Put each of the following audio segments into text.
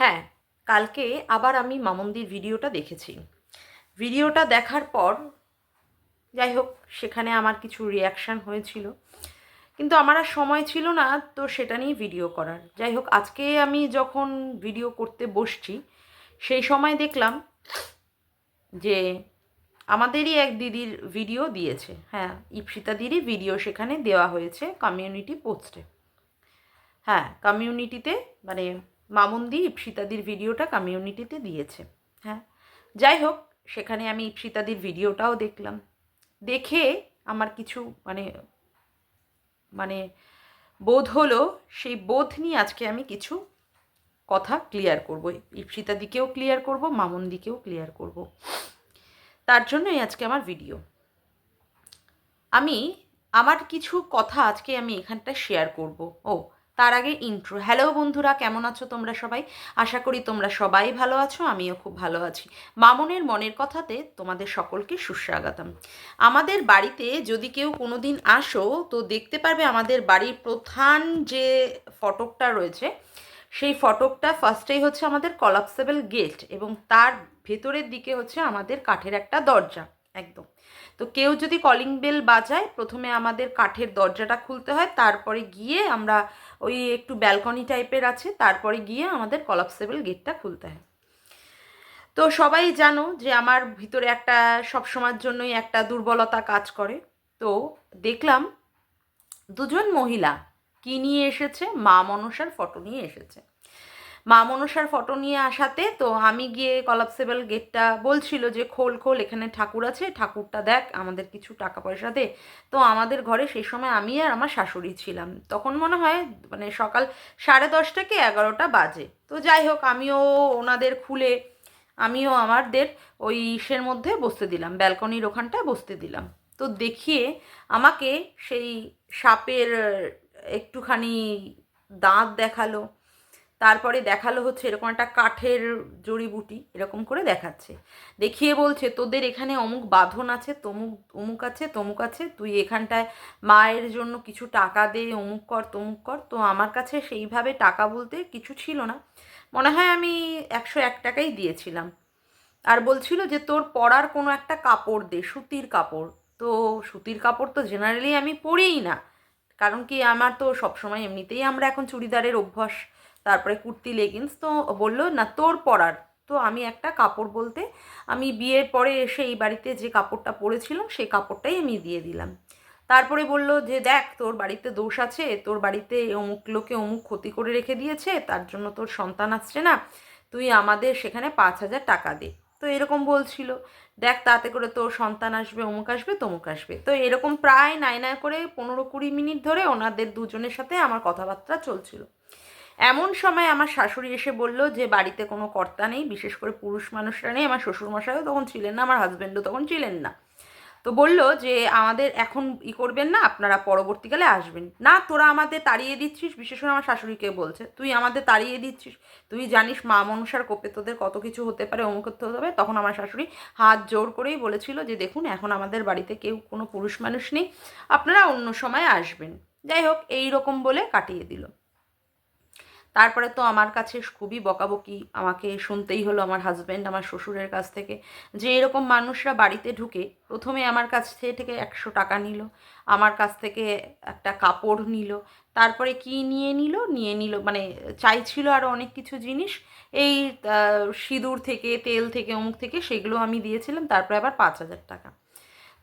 হ্যাঁ কালকে আবার আমি মামন্দির ভিডিওটা দেখেছি। ভিডিওটা দেখার পর, যাই হোক, সেখানে আমার কিছু রিয়াকশান হয়েছিল। কিন্তু আমার আর সময় ছিল না, তো সেটা নিয়ে ভিডিও করার। যাই হোক, আজকে আমি যখন ভিডিও করতে বসছি, সেই সময় দেখলাম যে আমাদেরই এক দিদির ভিডিও দিয়েছে। হ্যাঁ ইপসিতা ভিডিও সেখানে দেওয়া হয়েছে কমিউনিটি পোস্টে হ্যাঁ কমিউনিটিতে মানে মামুন্দি ইপসিতাদির ভিডিওটা কমিউনিটিতে দিয়েছে। হ্যাঁ যাই হোক, সেখানে আমি ইপসিতাদির ভিডিওটাও দেখলাম। দেখে আমার কিছু মানে মানে বোধ হলো সেই বোধ নিয়ে আজকে আমি কিছু কথা ক্লিয়ার করব। ইপসিতাদিকেও ক্লিয়ার করব, মামুন্দিকেও ক্লিয়ার করব। তার জন্যই আজকে আমার ভিডিও আমি, আমার কিছু কথা আজকে আমি এখানটা শেয়ার করব। ও তার আগে ইন্ট্রো হ্যালো বন্ধুরা, কেমন আছো তোমরা সবাই? আশা করি তোমরা সবাই ভালো আছো, আমিও খুব ভালো আছি। মামনের মনের কথাতে তোমাদের সকলকে সুস্বাগতম। আমাদের বাড়িতে যদি কেউ কোনো দিন আসো, তো দেখতে পারবে আমাদের বাড়ির প্রধান যে ফটকটা রয়েছে, সেই ফটকটা ফার্স্টেই হচ্ছে আমাদের কলাপসেবল গেট এবং তার ভেতরের দিকে হচ্ছে আমাদের কাঠের একটা দরজা, একদম। তো কেউ যদি কলিং বেল বাজায়, প্রথমে আমাদের কাঠের দরজাটা খুলতে হয়, তারপরে গিয়ে আমরা ওই একটু ব্যালকনি টাইপের আছে, তারপরে গিয়ে আমাদের কলাপসেবল গেটটা খুলতে হয়। তো সবাই জানো যে আমার ভিতরে একটা সবসময়ের জন্যই একটা দুর্বলতা কাজ করে। তো দেখলাম দুজন মহিলা, কি নিয়ে এসেছে? মা মনসার ফটো নিয়ে এসেছে। মা মনসার ফটো নিয়ে আসাতে তো আমি গিয়ে কলাপসেবল গেটটা বলছিল যে, খোল খোল, এখানে ঠাকুর আছে, ঠাকুরটা দেখ, আমাদের কিছু টাকা পয়সা দে। তো আমাদের ঘরে সেই সময় আমি আর আমার শাশুড়ি ছিলাম। তখন মনে হয় মানে সকাল সাড়ে দশটা কি এগারোটা বাজে। তো যাই হোক, আমিও ওনাদের খুলে, আমিও আমাদের ওই ইসের মধ্যে বসতে দিলাম, ব্যালকনির ওখানটায় বসতে দিলাম। তো দেখিয়ে আমাকে সেই সাপের একটুখানি দাঁত দেখাল। তারপরে দেখাল হচ্ছে এরকম একটা কাঠের জড়িবুটি এরকম করে দেখাচ্ছে। দেখিয়ে বলছে, তোদের এখানে অমুক বাঁধন আছে, তমুক অমুক আছে, তমুক আছে, তুই এখানটায় মায়ের জন্য কিছু টাকা দে, অমুক কর, তমুক কর। তো আমার কাছে সেইভাবে টাকা বলতে কিছু ছিল না। মনে হয় আমি একশো এক টাকাই দিয়েছিলাম। আর বলছিল যে, তোর পরার কোনো একটা কাপড় দে, সুতির কাপড়। তো সুতির কাপড় তো জেনারেলি আমি পরিই না। কারণ কি, আমার তো সবসময় এমনিতেই আমরা এখন চুড়িদারের অভ্যাস। তারপরে কুর্তি লেগিংস তো বলল, না, তোর পরার। তো আমি একটা কাপড় বলতে, আমি বিয়ের পরে এসে এই বাড়িতে যে কাপড়টা পরেছিলাম, সেই কাপড়টাই আমি দিয়ে দিলাম। তারপরে বলল যে, দেখ, তোর বাড়িতে দোষ আছে, তোর বাড়িতে অমুক লোকে অমুক ক্ষতি করে রেখে দিয়েছে, তার জন্য তোর সন্তান আসছে না, তুই আমাদের সেখানে পাঁচ হাজার টাকা দে। তো এরকম বলছিল। দেখ, তাতে করে তোর সন্তান আসবে, অমুক আসবে, তমুক আসবে। তো এরকম প্রায় নাই নাই করে পনেরো কুড়ি মিনিট ধরে ওনাদের দুজনের সাথে আমার কথাবার্তা চলছিল। এমন সময় আমার শাশুড়ি এসে বলল যে, বাড়িতে কোনো কর্তা নেই, বিশেষ করে পুরুষ মানুষরা নেই, আমার শ্বশুরমশাইও তখন ছিলেন না, আমার হাজব্যান্ডও তখন ছিলেন না। তো বলল যে, আমাদের এখন ই করবেন না, আপনারা পরবর্তীকালে আসবেন। না, তোরা আমাদের তাড়িয়ে দিচ্ছিস, বিশেষ করে আমার শাশুড়িকে বলছে। তুই আমাদের তাড়িয়ে দিচ্ছিস, তুই জানিস মা মনসার কোপে তোদের কত কিছু হতে পারে, অমুক হতে হবে। তখন আমার শাশুড়ি হাত জোর করেই বলেছিল যে, দেখুন, এখন আমাদের বাড়িতে কেউ কোনো পুরুষ মানুষ নেই, আপনারা অন্য সময় আসবেন। যাই হোক, এই রকম বলে কাটিয়ে দিল। তারপরে তো আমার কাছে খুবই বকাবকি, আমাকে শুনতেই হলো আমার হাজব্যান্ড আমার শ্বশুরের কাছ থেকে। যে এরকম মানুষরা বাড়িতে ঢুকে প্রথমে আমার কাছ থেকে একশো টাকা নিল, আমার কাছ থেকে একটা কাপড় নিল, তারপরে কি নিয়ে নিল? নিয়ে নিল মানে চাইছিল আরও অনেক কিছু জিনিস। এই সিঁদুর থেকে, তেল থেকে, অমুক থেকে, সেগুলো আমি দিয়েছিলাম, তারপরে আবার পাঁচ হাজার টাকা।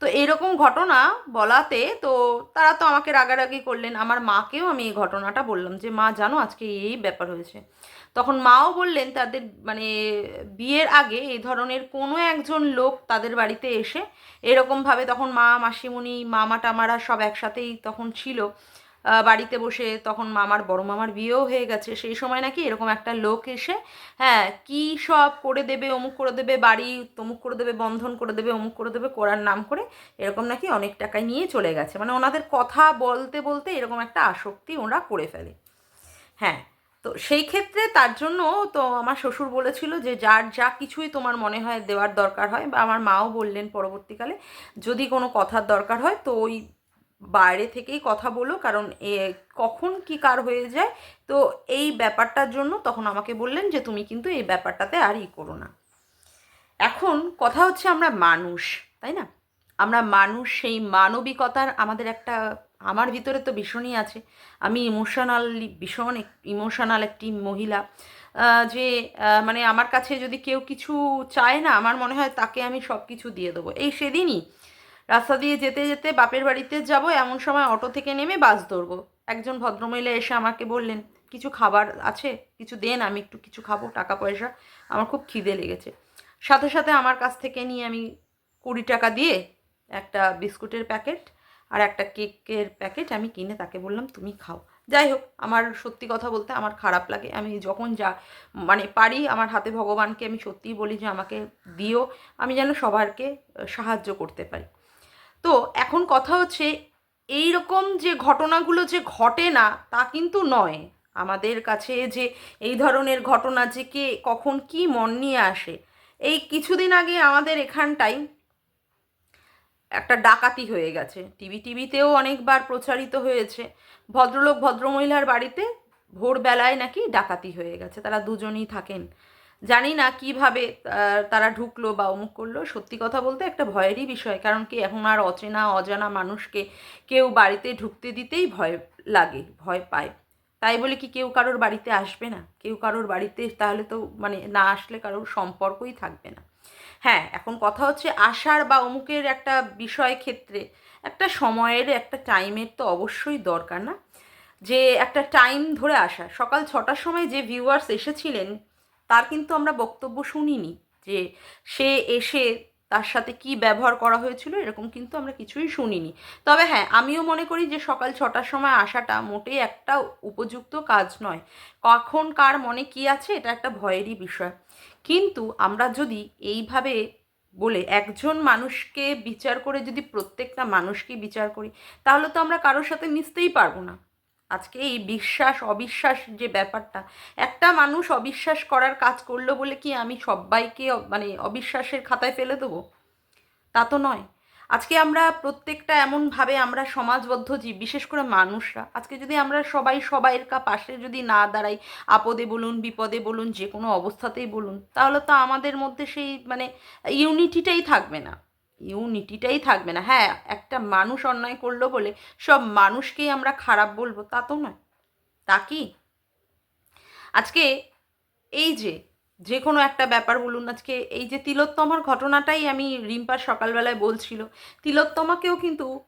তো এরকম ঘটনা বলাতে তো তারা তো আমাকে রাগারাগি করলেন। আমার মাকেও আমি এই ঘটনাটা বললাম যে, মা, জানো, আজকে এই ব্যাপার হয়েছে। তখন মাও বললেন, তাদের মানে বিয়ের আগে এই ধরনের কোনো একজন লোক তাদের বাড়িতে এসে এরকমভাবে তখন মা, মাসিমণি মামা টামারা সব একসাথেই তখন ছিল। বাড়িতে বসে তখন মামার, বড় মামার বিয়েও হয়ে গেছে। সেই সময় নাকি এরকম একটা লোক এসে হ্যাঁ কি সব করে দেবে, অমুক করে দেবে, বাড়ি তমুক করে দেবে, বন্ধন করে দেবে, অমুক করে দেবে, করার নাম করে এরকম নাকি অনেক টাকায় নিয়ে চলে গেছে। মানে ওনাদের কথা বলতে বলতে এরকম একটা আসক্তি ওরা করে ফেলে। হ্যাঁ তো সেই ক্ষেত্রে তার জন্য তো আমার শ্বশুর বলেছিল যে, যার যা কিছুই তোমার মনে হয় দেওয়ার দরকার হয় বা আমার মাও বললেন পরবর্তীকালে, যদি কোনো কথার দরকার হয় তো ওই বাইরে থেকেই কথা বলো, কারণ এ কখন কি কার হয়ে যায়, তো এই ব্যাপারটার জন্য তখন আমাকে বললেন যে তুমি কিন্তু এই ব্যাপারটাতে আর ই করো না। এখন কথা হচ্ছে আমরা মানুষ, তাই না? আমরা মানুষ, সেই মানবিকতার আমাদের একটা, আমার ভিতরে তো ভীষণই আছে। আমি ইমোশনালি ভীষণ ইমোশনাল একটি মহিলা যে মানে আমার কাছে যদি কেউ কিছু চায় না, আমার মনে হয় তাকে আমি সব কিছু দিয়ে দেবো। এই সেদিনই রাস্তা দিয়ে যেতে যেতে বাপের বাড়িতে যাব, এমন সময় অটো থেকে নেমে বাস ধরবো। একজন ভদ্রমহিলা এসে আমাকে বললেন, কিছু খাবার আছে? কিছু দেন, আমি একটু কিছু খাব, টাকা পয়সা। আমার খুব খিদে লেগেছে। সাথে সাথে আমার কাছ থেকে নিয়ে আমি কুড়ি টাকা দিয়ে একটা বিস্কুটের প্যাকেট আর একটা কেকের প্যাকেট আমি কিনে তাকে বললাম, তুমি খাও। যাই হোক, আমার সত্যি কথা বলতে আমার খারাপ লাগে। আমি যখন যা মানে পারি, আমার হাতে ভগবানকে আমি সত্যিই বলি যে আমাকে দিও। আমি যেন সবারকে সাহায্য করতে পারি। তো এখন কথা হচ্ছে এই রকম যে ঘটনাগুলো যে ঘটে না, তা কিন্তু নয়। আমাদের কাছে যে এই ধরনের ঘটনা যে কে কখন কি মন নিয়ে আসে, এই কিছুদিন আগে আমাদের এখানটায় একটা ডাকাতি হয়ে গেছে। টিভি টিভিতেও অনেকবার প্রচারিত হয়েছে। ভদ্রলোক ভদ্রমহিলার বাড়িতে ভোরবেলায় নাকি ডাকাতি হয়ে গেছে, তারা দুজনই থাকেন। জানি না কীভাবে তারা ঢুকলো বা অমুক করল। সত্যি কথা বলতে একটা ভয়েরই বিষয়, কারণ কি এখন আর অচেনা, অজানা মানুষকে কেউ বাড়িতে ঢুকতে দিতেই ভয় লাগে, ভয় পায়। তাই বলে কি কেউ কারোর বাড়িতে আসবে না? কেউ কারোর বাড়িতে তাহলে তো মানে না আসলে কারোর সম্পর্কই থাকবে না। হ্যাঁ এখন কথা হচ্ছে আসার বা অমুকের একটা বিষয় ক্ষেত্রে একটা সময়ের, একটা টাইমের তো অবশ্যই দরকার না। যে একটা টাইম ধরে আসা, সকাল ছটার সময় যে ভিউয়ার্স এসেছিলেন তার কিন্তু আমরা বক্তব্য শুনিনি যে সে এসে তার সাথে কি ব্যবহার করা হয়েছিল এরকম কিন্তু আমরা কিছুই শুনিনি। তবে হ্যাঁ আমিও মনে করি যে সকাল ছটার সময় আসাটা মোটেই একটা উপযুক্ত কাজ নয়। কখন কার মনে কি আছে এটা একটা ভয়েরই বিষয়। কিন্তু আমরা যদি এইভাবে বলে একজন মানুষকে বিচার করে যদি প্রত্যেকটা মানুষকে বিচার করি, তাহলে তো আমরা কারোর সাথে মিশতেই পারব না। আজকে এই বিশ্বাস, অবিশ্বাস যে ব্যাপারটা, একটা মানুষ অবিশ্বাস করার কাজ করল বলে কি আমি সবাইকে মানে অবিশ্বাসের খাতায় ফেলে দেবো? তা তো নয়। আজকে আমরা প্রত্যেকটা এমনভাবে আমরা সমাজবদ্ধ জীব, বিশেষ করে মানুষরা, আজকে যদি আমরা সবাই সবাইয়ের কা, পাশে যদি না দাঁড়াই, আপদে বলুন, বিপদে বলুন, যে কোনো অবস্থাতেই বলুন, তাহলে তো আমাদের মধ্যে সেই মানে ইউনিটিটাই থাকবে না। ইউনিটিটাই থাকবে না। হ্যাঁ একটা মানুষ অন্যায় করল বলে সব মানুষকেই আমরা খারাপ বলব, তা তো নয়। তা কি? আজকে এই যে যে কোনো একটা ব্যাপার বলুন, আজকে এই যে তিলোত্তমার ঘটনাটাই আমি রিম্পার সকালবেলায় বলছিল, তিলোত্তমাকেও কিন্তু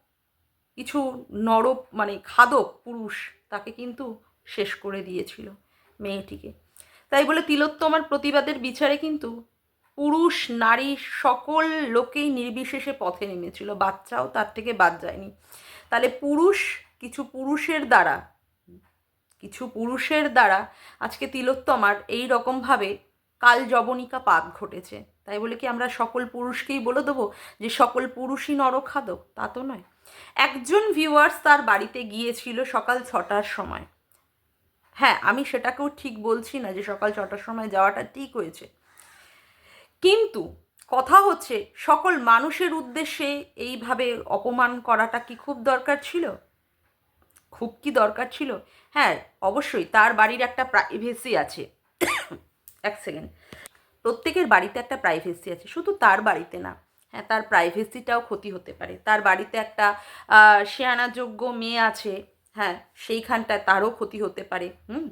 কিছু নর মানে খাদক পুরুষ তাকে কিন্তু শেষ করে দিয়েছিল মেয়েটিকে। তাই বলে তিলোত্তমার প্রতিবাদের বিচারে কিন্তু পুরুষ, নারী সকল লোকেই নির্বিশেষে পথে নেমেছিল। বাচ্চাও তার থেকে বাদ যায়নি। তাহলে পুরুষ, কিছু পুরুষের দ্বারা, কিছু পুরুষের দ্বারা আজকে তিলোত্তমার এই রকমভাবে কাল জবনিকা পাপ ঘটেছে। তাই বলে কি আমরা সকল পুরুষকেই বলে দেবো যে সকল পুরুষই নরখাদক? তা তো নয়। একজন ভিউয়ার্স তার বাড়িতে গিয়েছিল সকাল ছটার সময়। হ্যাঁ আমি সেটাকেও ঠিক বলছি না যে সকাল ছটার সময় যাওয়াটা ঠিক হয়েছে। কিন্তু কথা হচ্ছে সকল মানুষের উদ্দেশ্যে এইভাবে অপমান করাটা কি খুব দরকার ছিল? খুব কি দরকার ছিল? হ্যাঁ অবশ্যই তার বাড়ির একটা প্রাইভেসি আছে। এক সেকেন্ড প্রত্যেকের বাড়িতে একটা প্রাইভেসি আছে শুধু তার বাড়িতে না। হ্যাঁ তার প্রাইভেসিটাও ক্ষতি হতে পারে। তার বাড়িতে একটা আহ, সেয়ানাযোগ্য মেয়ে আছে হ্যাঁ সেইখানটায় তারও ক্ষতি হতে পারে হুম?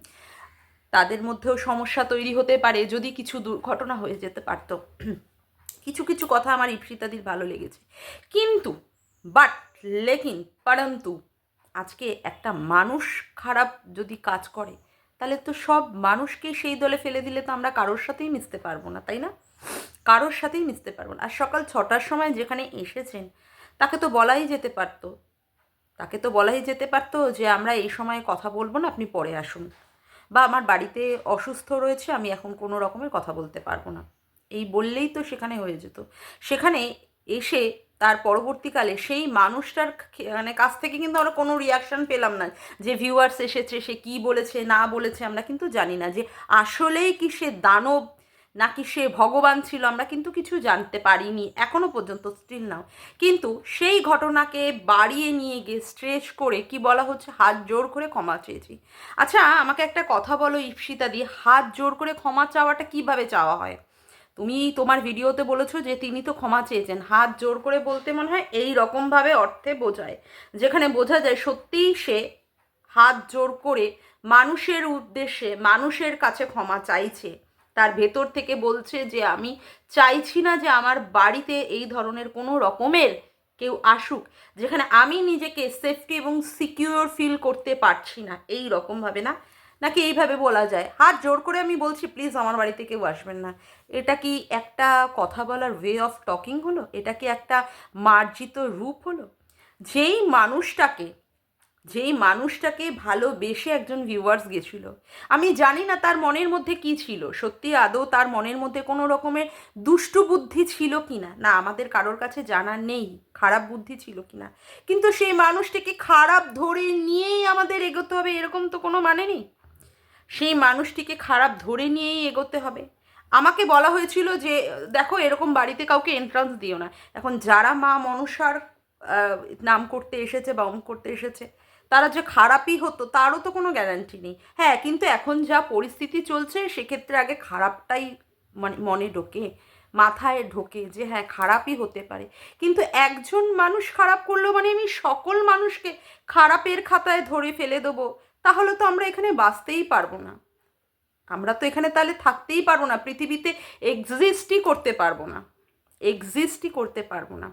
তাদের মধ্যেও সমস্যা তৈরি হতে পারে যদি কিছু দুর্ঘটনা হয়ে যেতে পারতো। কিছু কিছু কথা আমার ইপসিতাদির ভালো লেগেছে। কিন্তু বাট লেকিন, পরন্তু, আজকে একটা মানুষ খারাপ যদি কাজ করে, তাহলে তো সব মানুষকেই সেই দলে ফেলে দিলে তো আমরা কারোর সাথেই মিশতে পারব না, তাই না? কারোর সাথেই মিশতে পারব না। আর সকাল ছটার সময় যেখানে এসেছেন, তাকে তো বলাই যেতে পারতো। তাকে তো বলাই যেতে পারতো যে, আমরা এই সময় কথা বলব না, আপনি পরে আসুন। বা আমার বাড়িতে অসুস্থ রয়েছে, আমি এখন কোনো রকমের কথা বলতে পারব না। এই বললেই তো সেখানে হয়ে যেত। সেখানে এসে তার পরবর্তীকালে সেই মানুষটার মানে কাছ থেকে কিন্তু আমরা কোনো রিয়াকশান পেলাম না যে ভিউয়ার্স এসেছে, সে কি বলেছে, না বলেছে, আমরা কিন্তু জানি না যে আসলেই কি সে দানব নাকি সে ভগবান ছিল আমরা কিন্তু কিছু জানতে পারিনি, এখনও পর্যন্ত স্টিল নাও কিন্তু সেই ঘটনাকে বাড়িয়ে নিয়ে গিয়ে স্ট্রেচ করে কি বলা হচ্ছে, হাত জোর করে ক্ষমা চেয়েছি। আচ্ছা আমাকে একটা কথা বলো ইপসিতা দিয়ে হাত জোর করে ক্ষমা চাওয়াটা কীভাবে চাওয়া হয়? তুমি তোমার ভিডিওতে বলেছ যে তিনি তো ক্ষমা চেয়েছেন, হাত জোর করে বলতে মনে হয় এই রকমভাবে অর্থে বোঝায়। যেখানে বোঝা যায় সত্যিই সে হাত জোর করে মানুষের উদ্দেশ্যে, মানুষের কাছে ক্ষমা চাইছে। তার ভেতর থেকে বলছে যে, আমি চাইছি না যে আমার বাড়িতে এই ধরনের কোনো রকমের কেউ আসুক, যেখানে আমি নিজেকে সেফটি এবং সিকিউর ফিল করতে পারছি না, এই রকমভাবে না? নাকি এইভাবে বলা যায়? হাত জোর করে আমি বলছি, প্লিজ আমার বাড়িতে কেউ আসবেন না। এটা কি একটা কথা বলার ওয়ে অফ টকিং হলো? এটা কি একটা মার্জিত রূপ হলো? যেই মানুষটাকে যেই মানুষটাকে ভালোবেসে একজন ভিউয়ার্স গেছিল। আমি জানি না তার মনের মধ্যে কি ছিল। সত্যি আদৌ তার মনের মধ্যে কোনো রকমের দুষ্টু বুদ্ধি ছিল কি না না আমাদের কারোর কাছে জানা নেই, খারাপ বুদ্ধি ছিল কি না কিন্তু সেই মানুষটিকে খারাপ ধরে নিয়েই আমাদের এগোতে হবে, এরকম তো কোনো মানে নেই। সেই মানুষটিকে খারাপ ধরে নিয়েই এগোতে হবে। আমাকে বলা হয়েছিল যে, দেখো, এরকম বাড়িতে কাউকে এন্ট্রান্স দিও না। এখন যারা মা মনসার নাম করতে এসেছে বা অমুক করতে এসেছে তারা যে খারাপই হতো, তারও তো কোনো গ্যারান্টি নেই। হ্যাঁ কিন্তু এখন যা পরিস্থিতি চলছে, সেক্ষেত্রে আগে খারাপটাই মানে মনে ঢোকে, মাথায় ঢোকে যে হ্যাঁ খারাপই হতে পারে। কিন্তু একজন মানুষ খারাপ করল মানে আমি সকল মানুষকে খারাপের খাতায় ধরে ফেলে দেবো, তাহলে তো আমরা এখানে বাঁচতেই পারব না। আমরা তো এখানে তাহলে থাকতেই পারব না, পৃথিবীতে এক্সিস্টই করতে পারব না এক্সিস্টই করতে পারব না।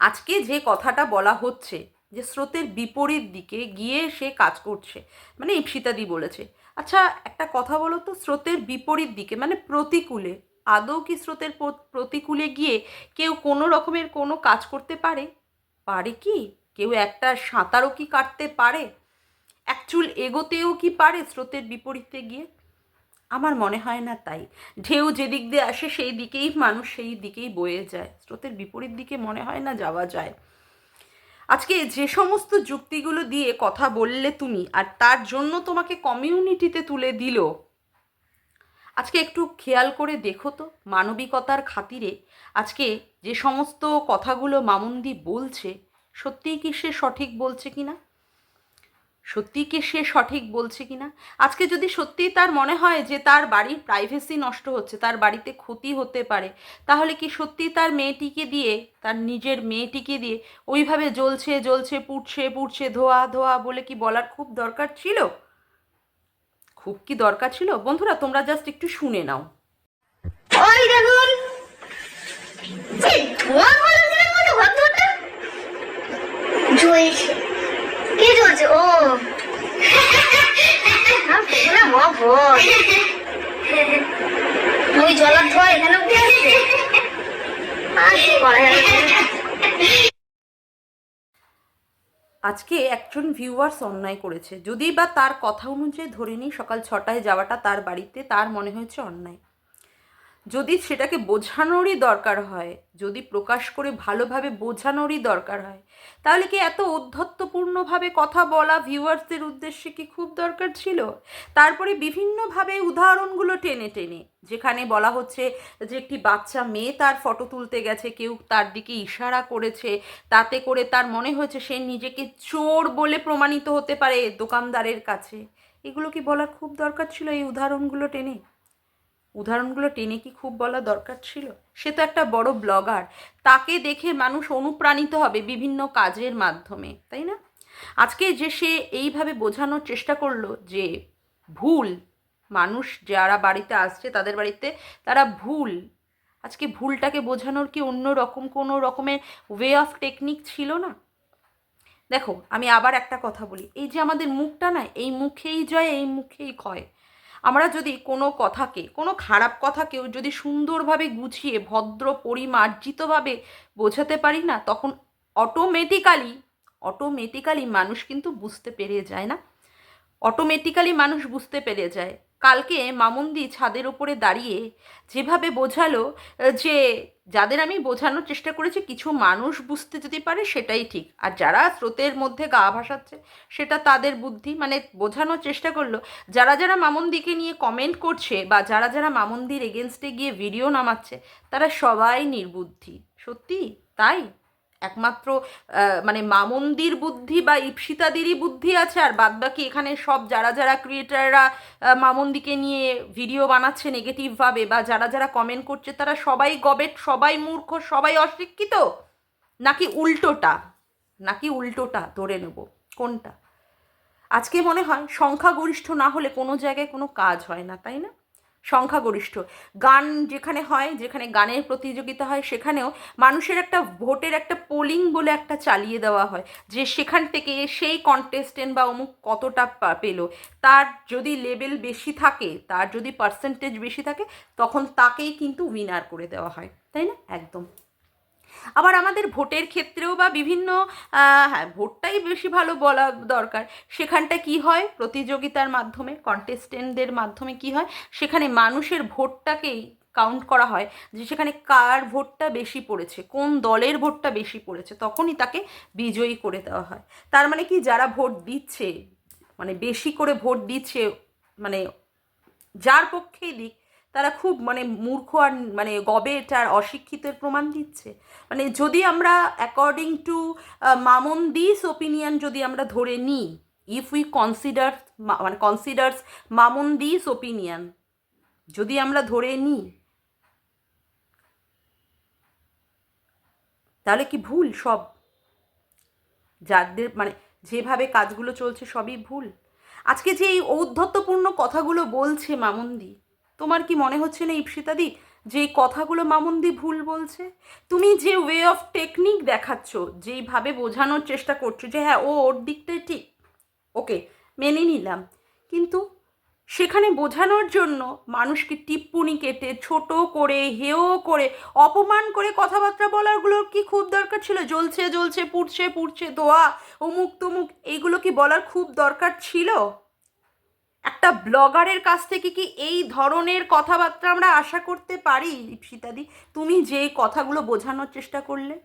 আজকে যে কথাটা বলা হচ্ছে যে স্রোতের বিপরীত দিকে গিয়ে সে কাজ করছে। মানে ইপসিতাদি বলেছে। আচ্ছা একটা কথা বলো তো, স্রোতের বিপরীত দিকে মানে প্রতিকূলে, আদৌ কি স্রোতের প্রতিকূলে গিয়ে কেউ কোনো রকমের কোনো কাজ করতে পারে? পারে কি? কেউ একটা সাঁতারও কি কাটতে পারে? এক চুল এগোতেও কি পারে স্রোতের বিপরীতে গিয়ে? আমার মনে হয় না তাই। ঢেউ যেদিক দিয়ে আসে, সেই দিকেই মানুষ সেই দিকেই বয়ে যায়। স্রোতের বিপরীত দিকে মনে হয় না যাওয়া যায়। আজকে যে সমস্ত যুক্তিগুলো দিয়ে কথা বললে তুমি আর তার জন্য তোমাকে কমিউনিটিতে তুলে দিল, আজকে একটু খেয়াল করে দেখো তো মানবিকতার খাতিরে আজকে যে সমস্ত কথাগুলো মামুন্দি বলছে, সত্যিই কি সে সঠিক বলছে কি না সত্যিই কি সে সঠিক বলছে কি না আজকে যদি সত্যিই তার মনে হয় যে তার বাড়ির প্রাইভেসি নষ্ট হচ্ছে, তার বাড়িতে ক্ষতি হতে পারে, তাহলে কি সত্যি তার মেয়েটিকে দিয়ে, তার নিজের মেয়েটিকে দিয়ে ওইভাবে জ্বলছে জ্বলছে, পুড়ছে পুড়ছে, ধোয়া ধোয়া বলে কি বলার খুব দরকার ছিল? খুব কি দরকার ছিল? বন্ধুরা, তোমরা জাস্ট একটু শুনে নাও। ওই কে জ্বলছে ও। জলার ধোঁয়া এখানে আজকে একজন ভিউয়ার্স অন্যায় করেছে। যদি বা তার কথা অনুযায়ী ধরে নিই সকাল ছটায় যাওয়াটা তার বাড়িতে তার মনে হয়েছে অন্যায়। যদি সেটাকে বোঝানোরই দরকার হয়, যদি প্রকাশ করে ভালোভাবে বোঝানোরই দরকার হয়, তাহলে কি এত ঔদ্ধত্যপূর্ণভাবে কথা বলা ভিউয়ার্সদের উদ্দেশ্যে কি খুব দরকার ছিল? তারপরে বিভিন্নভাবে উদাহরণগুলো টেনে টেনে, যেখানে বলা হচ্ছে যে একটি বাচ্চা মেয়ে তার ফটো তুলতে গেছে, কেউ তার দিকে ইশারা করেছে, তাতে করে তার মনে হয়েছে সে নিজেকে চোর বলে প্রমাণিত হতে পারে দোকানদারের কাছে। এগুলো কি বলার খুব দরকার ছিল এই উদাহরণগুলো টেনে? উদাহরণগুলো টেনে কি খুব বলা দরকার ছিল? সে তো একটা বড় ব্লগার। তাকে দেখে মানুষ অনুপ্রাণিত হবে বিভিন্ন কাজের মাধ্যমে, তাই না? আজকে যে সে এইভাবে বোঝানোর চেষ্টা করল যে ভুল, মানুষ যারা বাড়িতে আসছে তাদের বাড়িতে তারা ভুল। আজকে ভুলটাকে বোঝানোর কি অন্য রকম কোনো রকমের ওয়ে অফ টেকনিক ছিল না? দেখো, আমি আবার একটা কথা বলি। এই যে আমাদের মুখটা না, এই মুখেই জয়, এই মুখেই ক্ষয়। আমরা যদি কোনো কথাকে, কোনো খারাপ কথাকেও যদি সুন্দরভাবে গুছিয়ে, ভদ্র, পরিমার্জিতভাবে বোঝাতে পারি না, তখন অটোমেটিক্যালি অটোমেটিক্যালি মানুষ কিন্তু বুঝতে পেরে যায় না। অটোমেটিক্যালি মানুষ বুঝতে পেরে যায়। কালকে মামুন্দি ছাদের ওপরে দাঁড়িয়ে যেভাবে বোঝালো যে যাদের আমি বোঝানোর চেষ্টা করেছি কিছু মানুষ বুঝতে যদি পারে সেটাই ঠিক। আর যারা স্রোতের মধ্যে গা ভাসাচ্ছে সেটা তাদের বুদ্ধি মানে বোঝানোর চেষ্টা করল। যারা যারা মামুন্দিকে নিয়ে কমেন্ট করছে বা যারা যারা মামুন্দির এগেনস্টে গিয়ে ভিডিও নামাচ্ছে, তারা সবাই নির্বুদ্ধি। সত্যি? তাই? একমাত্র মানে মামন্দির বুদ্ধি বা ইপসিতাদেরই বুদ্ধি আছে, আর বাদবাকি এখানে সব যারা যারা ক্রিয়েটাররা মামন্দিকে নিয়ে ভিডিও বানাচ্ছে নেগেটিভভাবে বা যারা যারা কমেন্ট করছে, তারা সবাই গবেট, সবাই মূর্খ, সবাই অশিক্ষিত? নাকি উল্টোটা? নাকি উল্টোটা? ধরে নেব। কোনটা? আজকে মনে হয় সংখ্যাগরিষ্ঠ না হলে কোনো জায়গায় কোনো কাজ হয় না, তাই না? সংখ্যাগরিষ্ঠ। গান যেখানে হয়, যেখানে গানের প্রতিযোগিতা হয়, সেখানেও মানুষের একটা ভোটের একটা পোলিং বলে একটা চালিয়ে দেওয়া হয় যে সেখান থেকে সেই কন্টেস্টেন্ট বা অমুক কতটা পেল। তার যদি লেভেল বেশি থাকে, তার যদি পার্সেন্টেজ বেশি থাকে, তখন তাকেই কিন্তু উইনার করে দেওয়া হয়। তাই না? একদম। আবার আমাদের ভোটের ক্ষেত্রেও বা বিভিন্ন হ্যাঁ ভোটটাই বেশি ভালো বলা দরকার। সেখানটা কি হয়? প্রতিযোগিতার মাধ্যমে কন্টেস্টেন্টদের মাধ্যমে কি হয়? সেখানে মানুষের ভোটটাকেই কাউন্ট করা হয় যে সেখানে কার ভোটটা বেশি পড়েছে, কোন দলের ভোটটা বেশি পড়েছে, তখনই তাকে বিজয়ী করে দেওয়া হয়। তার মানে কি? যারা ভোট দিচ্ছে মানে বেশি করে ভোট দিচ্ছে মানে যার পক্ষেই দিক তারা খুব মানে মূর্খ আর মানে গবেট আর অশিক্ষিতের প্রমাণ দিচ্ছে। মানে যদি আমরা according to Mamon this opinion যদি আমরা ধরে নিই ইফ উই কনসিডার মানে কনসিডার্স মামন দিস ওপিনিয়ন যদি আমরা ধরে নিই, তাহলে কি ভুল সব? যাদের মানে যেভাবে কাজগুলো চলছে সবই ভুল। আজকে যে এই ঔদ্ধত্যপূর্ণ কথাগুলো বলছে মামুন্দি তোমার কি মনে হচ্ছে না ইপসিতাদি যে কথাগুলো মামুন্দি ভুল বলছে? তুমি যে ওয়ে অফ টেকনিক দেখাচ্ছ, যেইভাবে বোঝানোর চেষ্টা করছ যে হ্যাঁ ও ওর দিকটাই ঠিক, ওকে, মেনে নিলাম। কিন্তু সেখানে বোঝানোর জন্য মানুষকে টিপ্পুনি কেটে, ছোট করে হেও করে, অপমান করে কথাবার্তা বলারগুলোর কি খুব দরকার ছিল? জ্বলছে জ্বলছে, পুড়ছে পুড়ছে, দোয়া অমুক তমুক এইগুলো কি বলার খুব দরকার ছিল? একটা ব্লগারের কাছ থেকে কি এই ধরনের কথাবার্তা আমরা আশা করতে পারি, সীতাদি? তুমি যে কথাগুলো বোঝানোর চেষ্টা করলে।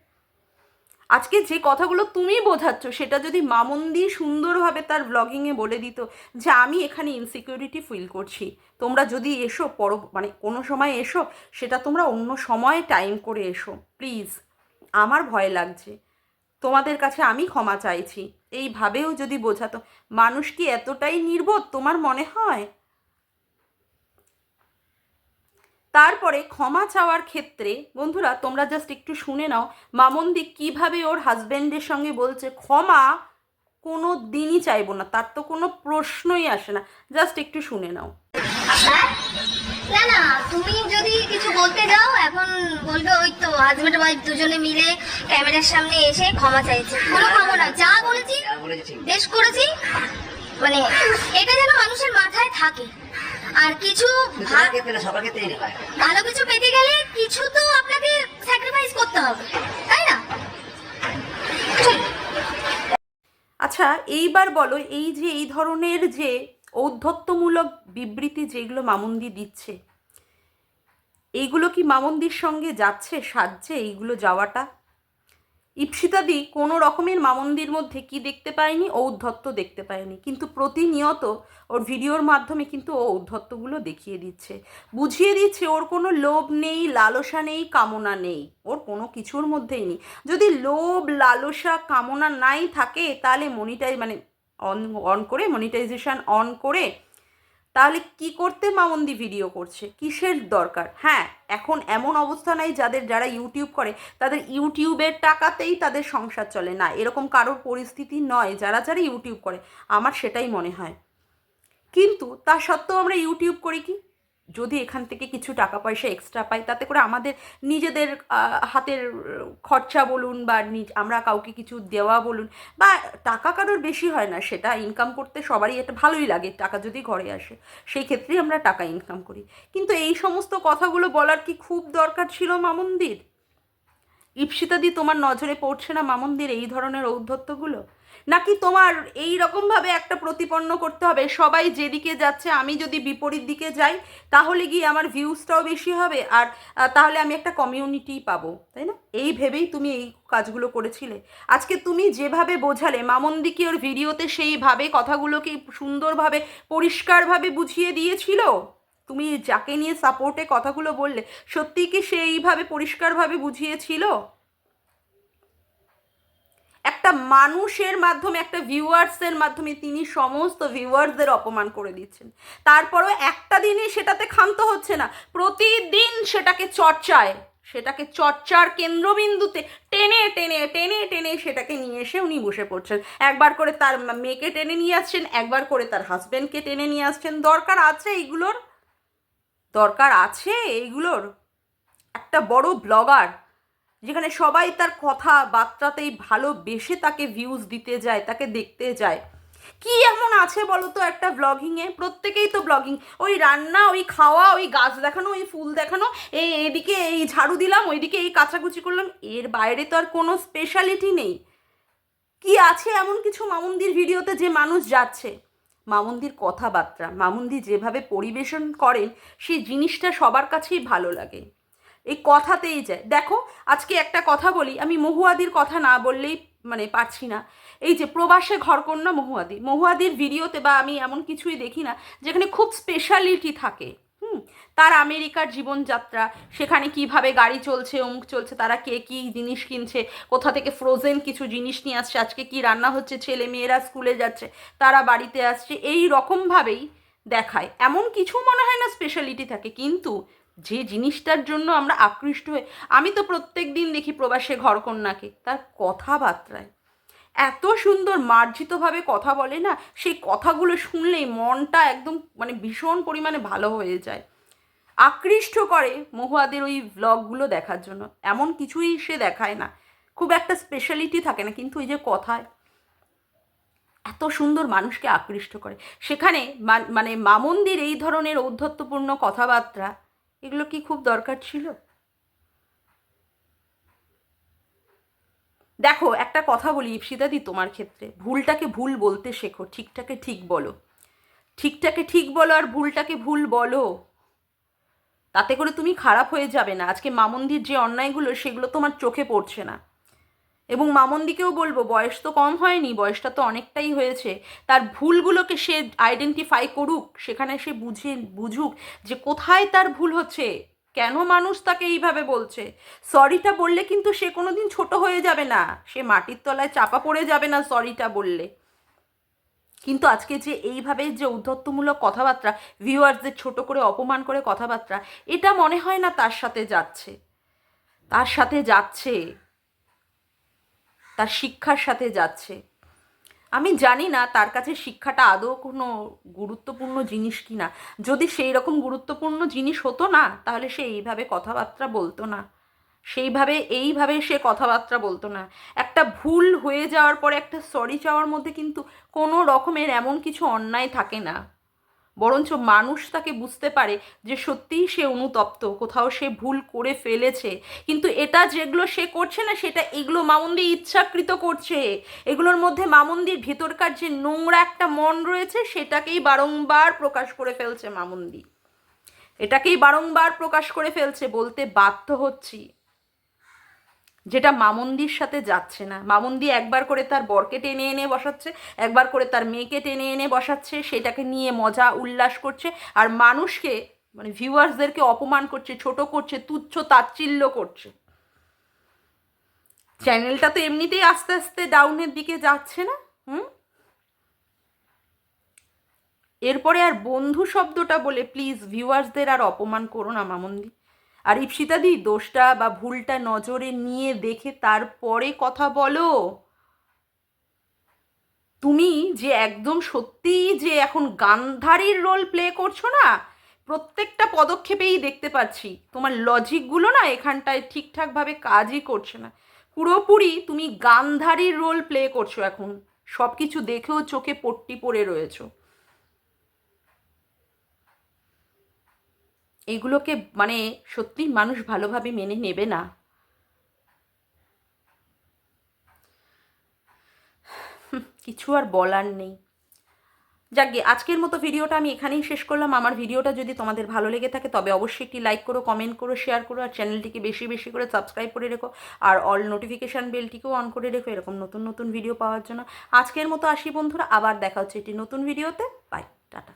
আজকে যে কথাগুলো তুমি বোঝাচ্ছ, সেটা যদি মামন্দি সুন্দরভাবে তার ব্লগিংয়ে বলে দিত যে, আমি এখানে ইনসিকিউরিটি ফিল করছি। তোমরা যদি এসো পর মানে কোনো সময় এসো, সেটা তোমরা অন্য সময় টাইম করে এসো। প্লিজ, আমার ভয় লাগছে। তোমাদের কাছে আমি ক্ষমা চাইছি। এইভাবেও যদি বোঝাতো, মানুষ কি এতটাই নির্বোধ তোমার মনে হয়? তারপরে ক্ষমা চাওয়ার ক্ষেত্রে, বন্ধুরা, তোমরা জাস্ট একটু শুনে নাও মামন্দি কীভাবে ওর হাজব্যান্ডের সঙ্গে বলছে, ক্ষমা কোনো দিনই চাইব না, তার তো কোনো প্রশ্নই আসে না। জাস্ট একটু শুনে নাও। হ্যাঁ? না না, তুমি যদি কিছু বলতে যাও, এখন ওই হাজবেন্ড ওয়াইফ দুজনে মিলে ক্যামেরার সামনে এসে ক্ষমা চাইছে। কোনো ক্ষমা না যা বলেছি বেশ করেছি। মানে এটা যেন মানুষের মাথায় থাকে। আর কিছু হয়। ভালো কিছু পেতে গেলে কিছু তো আপনাকে স্যাক্রিফাইস করতে হবে তাই না? আচ্ছা এইবার বলো এই যে এই ধরনের যে ঔদ্ধত্যমূলক বিবৃতি যেগুলো মামুন্দি দিচ্ছে এইগুলো কি মামন্দির সঙ্গে যাচ্ছে, সাজছে, এইগুলো যাওয়াটা? ইপসিতাদি কোনো রকমের মামন্দির মধ্যে কি দেখতে পায়নি, ঔদ্ধত্য দেখতে পায়নি। কিন্তু প্রতিনিয়ত ওর ভিডিওর মাধ্যমে কিন্তু ও ঔদ্ধত্যগুলো দেখিয়ে দিচ্ছে। বুঝিয়ে দিচ্ছে ওর কোনো লোভ নেই, লালসা নেই, কামনা নেই। ওর কোনো কিছুর মধ্যেই নেই। যদি লোভ, লালসা, কামনা নাই থাকে, তাহলে মনিটাই মানে অন অন করে মনিটাইজেশন অন করে তাহলে কি করতে মামন্দি ভিডিও করছে? কিসের দরকার? হ্যাঁ এখন এমন অবস্থা নাই যাদের, যারা ইউটিউব করে, তাদের ইউটিউবের টাকাতেই তাদের সংসার চলে। না, এরকম কারোর পরিস্থিতি নয়, যারা যারা ইউটিউব করে। আমার সেটাই মনে হয়। কিন্তু তা সত্ত্বেও আমরা ইউটিউব করি কি? যদি এখান থেকে কিছু টাকা পয়সা এক্সট্রা পাই, তাতে করে আমাদের নিজেদের হাতের খরচা বলুন বা আমরা কাউকে কিছু দেওয়া বলুন বা টাকা কারোর বেশি হয় না, সেটা ইনকাম করতে সবারই এটা ভালোই লাগে, টাকা যদি ঘরে আসে, সেই ক্ষেত্রেই আমরা টাকা ইনকাম করি। কিন্তু এই সমস্ত কথাগুলো বলার কি খুব দরকার ছিল মামন্দির? ইপসিতাদি তোমার নজরে পড়ছে না মামন্দির এই ধরনের ঔদ্ধত্যগুলো? নাকি তোমার এই রকমভাবে একটা প্রতিপন্ন করতে হবে? সবাই যেদিকে যাচ্ছে, আমি যদি বিপরীত দিকে যাই, তাহলে গিয়ে আমার ভিউজটাও বেশি হবে আর তাহলে আমি একটা কমিউনিটি পাবো, তাই না? এই ভেবেই তুমি এই কাজগুলো করেছিলে। আজকে তুমি যেভাবে বোঝালে মামন্দিকে ওর ভিডিওতে সেইভাবে কথাগুলোকে সুন্দরভাবে, পরিষ্কারভাবে বুঝিয়ে দিয়েছিল? তুমি যাকে নিয়ে সাপোর্টে কথাগুলো বললে, সত্যি কি সে এইভাবে পরিষ্কারভাবে বুঝিয়েছিল? একটা মানুষের মাধ্যমে, একটা ভিউয়ার্সের মাধ্যমে তিনি সমস্ত ভিউয়ার্সদের অপমান করে দিচ্ছেন। তারপরেও একটা দিনই সেটাতে ক্ষান্ত হচ্ছে না। প্রতিদিন সেটাকে চর্চায়, সেটাকে চর্চার কেন্দ্রবিন্দুতে টেনে টেনে টেনে টেনে সেটাকে নিয়ে এসে উনি বসে পড়ছেন। একবার করে তার মেয়েকে টেনে নিয়ে আসছেন, একবার করে তার হাজব্যান্ডকে টেনে নিয়ে আসছেন। দরকার আছে এইগুলোর? দরকার আছে এইগুলোর? একটা বড় ব্লগার, যেখানে সবাই তার কথা বার্তাতেই ভালোবেসে তাকে ভিউজ দিতে যায়, তাকে দেখতে যায়। কি এমন আছে বলো তো একটা ব্লগিংয়ে প্রত্যেকেই তো ব্লগিং ওই রান্না, ওই খাওয়া, ওই গাছ দেখানো, ওই ফুল দেখানো, এই এদিকে এই ঝাড়ু দিলাম, ওইদিকে এই কাচাকুচি করলাম, এর বাইরে তো আর কোনো স্পেশালিটি নেই। কি আছে এমন কিছু মামুন্দির ভিডিওতে যে মানুষ যাচ্ছে? মামুন্দির কথাবার্তা, মামুন্দি যেভাবে পরিবেশন করেন, সেই জিনিসটা সবার কাছেই ভালো লাগে। এই কথাতেই যায়। দেখো, আজকে একটা কথা বলি, আমি মহুয়াদির কথা না বললেই মানে পারছি না। এই যে প্রবাসে ঘরকন্যা মহুয়াদি, মহুয়াদির ভিডিওতে বা আমি এমন কিছুই দেখি না, যেখানে খুব স্পেশালিটি থাকে। তার আমেরিকার জীবনযাত্রা, সেখানে কীভাবে গাড়ি চলছে, অমুক চলছে, তারা কে কী জিনিস কিনছে, কোথা থেকে ফ্রোজেন কিছু জিনিস নিয়ে আসছে, আজকে কি রান্না হচ্ছে, ছেলে মেয়েরা স্কুলে যাচ্ছে, তারা বাড়িতে আসছে, এই রকমভাবেই দেখায়। এমন কিছু মনে হয় না স্পেশালিটি থাকে, কিন্তু যে জিনিসটার জন্য আমরা আকৃষ্ট হয়ে আমি তো প্রত্যেক দিন দেখি প্রবাসে ঘরকন্যাকে, তার কথাবার্তায়। এত সুন্দর মার্জিতভাবে কথা বলে না, সেই কথাগুলো শুনলেই মনটা একদম মানে ভীষণ পরিমাণে ভালো হয়ে যায়। আকৃষ্ট করে মহুয়াদের ওই ভ্লগগুলো দেখার জন্য। এমন কিছুই সে দেখায় না। খুব একটা স্পেশালিটি থাকে না, কিন্তু ওই যে কথায় এত সুন্দর মানুষকে আকৃষ্ট করে। সেখানে মানে মামন্দির এই ধরনের ঔদ্ধত্যপূর্ণ কথাবার্তা, এগুলো কি খুব দরকার ছিল? দেখো, একটা কথা বলি ইপসিদাদি তোমার ক্ষেত্রে। ভুলটাকে ভুল বলতে শেখো, ঠিকটাকে ঠিক বলো। ঠিকটাকে ঠিক বলো আর ভুলটাকে ভুল বলো। তাতে করে তুমি খারাপ হয়ে যাবে না। আজকে মামন্দির যে অন্যায়গুলো, সেগুলো তোমার চোখে পড়ছে না। এবং মামন্দিকেও বলব, বয়স তো কম হয়নি, বয়সটা তো অনেকটাই হয়েছে। তার ভুলগুলোকে সে আইডেন্টিফাই করুক, সেখানে সে বুঝে, বুঝুক যে কোথায় তার ভুল হচ্ছে। কেন মানুষ তাকে এইভাবে বলছে? সরিটা বললে কিন্তু সে কোনো দিন ছোট হয়ে যাবে না। সে মাটির তলায় চাপা পড়ে যাবে না সরিটা বললে। কিন্তু আজকে যে এইভাবে যে উদ্ধত্তমূলক কথাবার্তা ভিউয়ার্সদের ছোট করে অপমান করে কথাবার্তা, এটা মনে হয় না তার সাথে যাচ্ছে। তার সাথে যাচ্ছে। তার শিক্ষার সাথে যাচ্ছে। আমি জানি না তার কাছে শিক্ষাটা আদৌ কোনো গুরুত্বপূর্ণ জিনিস কি না যদি সেই রকম গুরুত্বপূর্ণ জিনিস হতো না, তাহলে সে এইভাবে কথাবার্তা বলতো না। সেইভাবে, এইভাবে সে কথাবার্তা বলতো না। একটা ভুল হয়ে যাওয়ার পরে একটা সরি চাওয়ার মধ্যে কিন্তু কোনো রকমের এমন কিছু অন্যায় থাকে না। বরঞ্চ মানুষ তাকে বুঝতে পারে যে সত্যিই সে অনুতপ্ত, কোথাও সে ভুল করে ফেলেছে। কিন্তু এটা যেগুলো সে করছে না, সেটা এগুলো মামন্দি ইচ্ছাকৃত করছে। এগুলোর মধ্যে মামন্দির ভেতরকার যে নোংরা একটা মন রয়েছে, সেটাকেই বারংবার প্রকাশ করে ফেলছে মামন্দি। এটাকেই বারংবার প্রকাশ করে ফেলছে, বলতে বাধ্য হচ্ছি। যেটা মামন্দির সাথে যাচ্ছে না। মামন্দি একবার করে তার বরকে টেনে এনে বসাচ্ছে, একবার করে তার মেয়েকে টেনে এনে বসাচ্ছে, সেটাকে নিয়ে মজা উল্লাস করছে, আর মানুষকে মানে ভিউয়ার্সদেরকে অপমান করছে, ছোট করছে, তুচ্ছ তাচ্ছিল্য করছে। চ্যানেলটা তো এমনিতেই আস্তে আস্তে ডাউনের দিকে যাচ্ছে না, হুম? এরপরে আর বন্ধু শব্দটা বলে প্লিজ ভিউয়ার্সদের আর অপমান করো না মামন্দি। আর ইপসিতাদি, দোষটা বা ভুলটা নজরে নিয়ে দেখে তারপরে কথা বলো। তুমি যে একদম সত্যিই যে এখন গান্ধারীর রোল প্লে করছ না, প্রত্যেকটা পদক্ষেপেই দেখতে পাচ্ছি। তোমার লজিকগুলো না এখানটায় ঠিকঠাকভাবে কাজই করছে না। পুরোপুরি তুমি গান্ধারীর রোল প্লে করছ এখন। সব কিছু দেখেও চোখে পট্টি পড়ে রয়েছো। এগুলোকে মানে সত্যি মানুষ ভালোভাবে মেনে নেবে না। কিছু আর বলার নেই। যাকে আজকের মতো ভিডিওটা আমি এখানেই শেষ করলাম। আমার ভিডিওটা যদি তোমাদের ভালো লেগে থাকে, তবে অবশ্যই একটি লাইক করো কমেন্ট করো শেয়ার করো, আর চ্যানেলটিকে বেশি বেশি করে সাবস্ক্রাইব করে রেখো, আর অল নোটিফিকেশান বেলটিকেও অন করে রেখো, এরকম নতুন নতুন ভিডিও পাওয়ার জন্য। আজকের মতো আসি বন্ধুরা, আবার দেখা হচ্ছে একটি নতুন ভিডিওতে বাই টাটা।